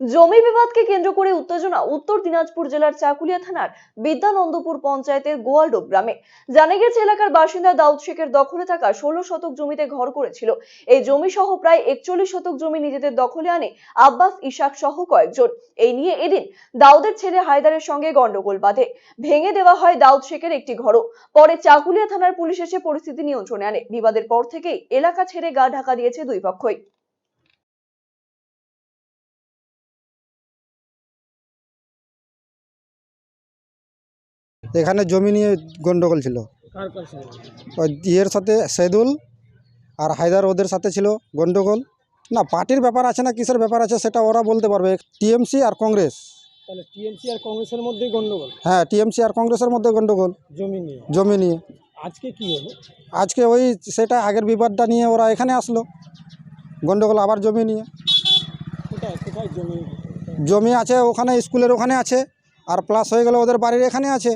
জমি বিবাদকে কেন্দ্র করে উত্তেজনা উত্তর দিনাজপুর জেলার চাকুলিয়া থানার বিদ্যানন্দপুর পঞ্চায়েতের গোয়ালডোব গ্রামে। জানা গেছে এলাকার বাসিন্দা দাউদ শেখের দখলে থাকা ষোলো শতক জমিতে ঘর করেছিল। এই জমি সহ প্রায় একচল্লিশ শতক জমি নিজেদের দখলে আনে আব্বাস, ইশাক সহ কয়েকজন। এই নিয়ে এদিন দাউদের ছেলে হায়দারের সঙ্গে গন্ডগোল বাঁধে। ভেঙে দেওয়া হয় দাউদ শেখের একটি ঘরও। পরে চাকুলিয়া থানার পুলিশ এসে পরিস্থিতি নিয়ন্ত্রণে আনে। বিবাদের পর থেকেই এলাকা ছেড়ে গা ঢাকা দিয়েছে দুই পক্ষই। এখানে জমি নিয়ে গন্ডগোল ছিল। ওই ইয়ের সাথে সেদুল আর হায়দার ওদের সাথে ছিল গন্ডগোল। না পার্টির ব্যাপার আছে না কিসের ব্যাপার আছে সেটা ওরা বলতে পারবে। টিএমসি আর কংগ্রেস। তাহলে টিএমসি আর কংগ্রেসের মধ্যেই গন্ডগোল? হ্যাঁ টিএমসি আর কংগ্রেসের মধ্যে গন্ডগোল। জমি নিয়ে? জমি নিয়ে। আজকে কি হলো? আজকে ওই সেটা আগের বিবাদটা নিয়ে ওরা এখানে আসলো। গন্ডগোল আবার জমি নিয়ে। জমি? আছে ওখানে স্কুলের ওখানে আছে। আর প্লাস হয়ে গেলে ওদের বাড়ির এখানে আছে।